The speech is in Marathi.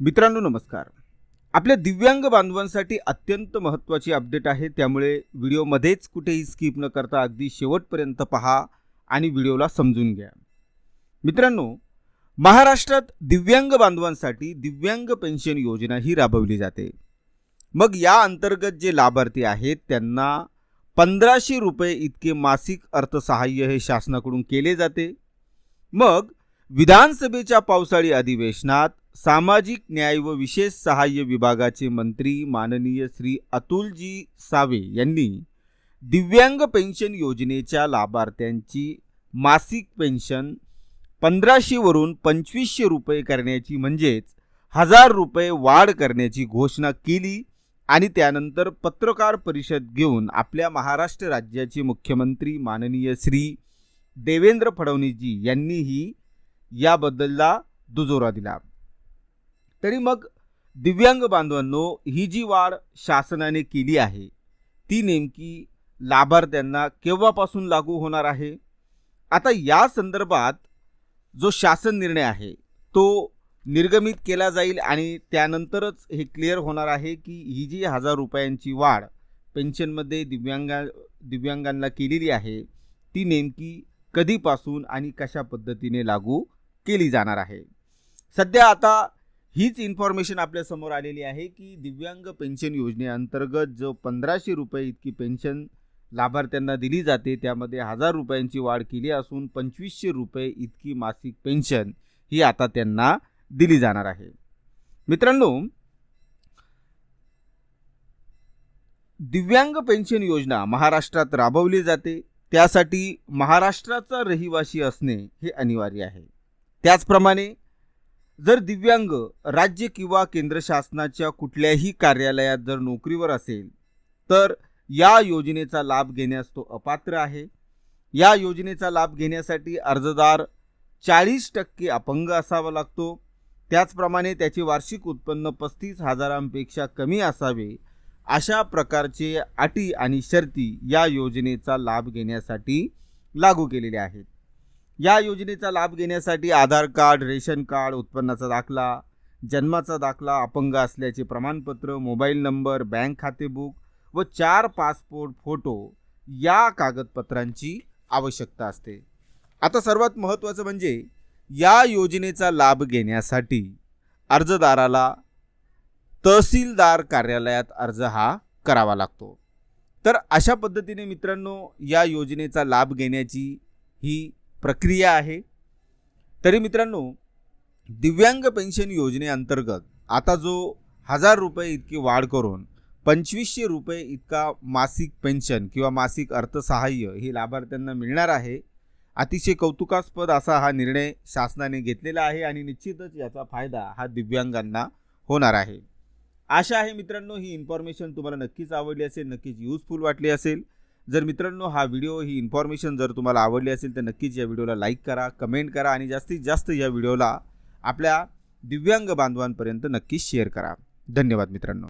मित्रांनो नमस्कार. आपल्या दिव्यांग बांधवांसाठी अत्यंत महत्त्वाची अपडेट आहे. त्यामुळे व्हिडिओमध्येच कुठेही स्किप न करता अगदी शेवटपर्यंत पहा आणि व्हिडिओला समजून घ्या. मित्रांनो महाराष्ट्रात दिव्यांग बांधवांसाठी दिव्यांग पेन्शन योजना ही राबवली जाते. मग या अंतर्गत जे लाभार्थी आहेत त्यांना पंधराशे रुपये इतके मासिक अर्थसहाय्य हे शासनाकडून केले जाते. मग विधानसभेच्या पावसाळी अधिवेशनात सामाजिक न्याय व विशेष सहाय्य विभागाचे मंत्री माननीय श्री अतुलजी सावे यांनी दिव्यांग पेन्शन योजनेच्या लाभार्थ्यांची मासिक पेन्शन पंधराशेवरून पंचवीसशे रुपये करण्याची म्हणजेच हजार रुपये वाढ करण्याची घोषणा केली आणि त्यानंतर पत्रकार परिषद घेऊन आपल्या महाराष्ट्र राज्याचे मुख्यमंत्री माननीय श्री देवेंद्र फडणवीसजी यांनीही याबद्दलला दुजोरा दिला. तरी मग दिव्यांग बांधवांनो ही जी वाढ शासनाने केली आहे ती नेमकी लाभार्थ्यांना केव्हापासून लागू होणार आहे? आता या संदर्भात जो शासन निर्णय आहे तो निर्गमित केला जाईल आणि त्यानंतरच हे क्लिअर होणार आहे की ही जी हजार रुपयांची वाढ पेन्शनमध्ये दिव्यांगा दिव्यांगांना केलेली आहे ती नेमकी कधीपासून आणि कशा पद्धतीने लागू केली जाणार आहे? सध्या आता हीच इन्फॉर्मेशन आपल्यासमोर आलेली आहे की दिव्यांग पेन्शन योजनेअंतर्गत जो पंधराशे रुपये इतकी पेन्शन लाभार्थ्यांना दिली जाते त्यामध्ये हजार रुपयांची वाढ केली असून पंचवीसशे रुपये इतकी मासिक पेन्शन ही आता त्यांना दिली जाणार आहे. मित्रांनो दिव्यांग पेन्शन योजना महाराष्ट्रात राबवली जाते. त्यासाठी महाराष्ट्राचा रहिवासी असणे हे अनिवार्य आहे. त्याचप्रमाणे जर दिव्यांग राज्य किंवा केंद्र शासनाच्या कुठल्याही कार्यालयात जर नोकरीवर असेल तर या योजनेचा लाभ घेण्यास तो अपात्र आहे. या योजनेचा लाभ घेण्यासाठी अर्जदार चाळीस टक्के अपंग असावा लागतो. त्याचप्रमाणे त्याचे वार्षिक उत्पन्न पस्तीस हजारांपेक्षा कमी असावे अशा प्रकारचे अटी आणि शर्ती या योजनेचा लाभ घेण्यासाठी लागू केलेल्या आहेत. या योजनेचा लाभ घेण्यासाठी आधार कार्ड रेशन कार्ड उत्पन्नाचा दाखला जन्माचा दाखला अपंग असल्याचे प्रमाणपत्र मोबाईल नंबर बँक खाते बुक व चार पासपोर्ट फोटो या कागदपत्रांची आवश्यकता असते. आता सर्वात महत्त्वाचं म्हणजे या योजनेचा लाभ घेण्यासाठी अर्जदाराला तहसीलदार कार्यालयात अर्ज हा करावा लागतो. तर अशा पद्धतीने मित्रांनो या योजनेचा लाभ घेण्याची ही प्रक्रिया आहे. तरी मित्रांनो दिव्यांग पेन्शन योजनेअंतर्गत आता जो हजार रुपये इतकी वाढ करून पंचवीसशे रुपये इतका मासिक पेन्शन किंवा मासिक अर्थसहाय्य हे लाभार्थ्यांना मिळणार आहे अतिशय कौतुकास्पद असा हा निर्णय शासनाने घेतलेला आहे आणि निश्चितच याचा फायदा हा दिव्यांगांना होणार आहे. आशा आहे मित्रांनो ही इन्फॉर्मेशन तुम्हाला नक्कीच आवडली असेल नक्कीच यूजफुल वाटली असेल. जर मित्रांनो हा व्हिडिओ ही इन्फॉर्मेशन जर तुम्हाला आवडली असेल तर नक्कीच या व्हिडिओला लाईक करा कमेंट करा आणि जास्तीत जास्त या व्हिडिओला आपल्या दिव्यांग बांधवांपर्यंत नक्कीच शेअर करा. धन्यवाद मित्रांनो.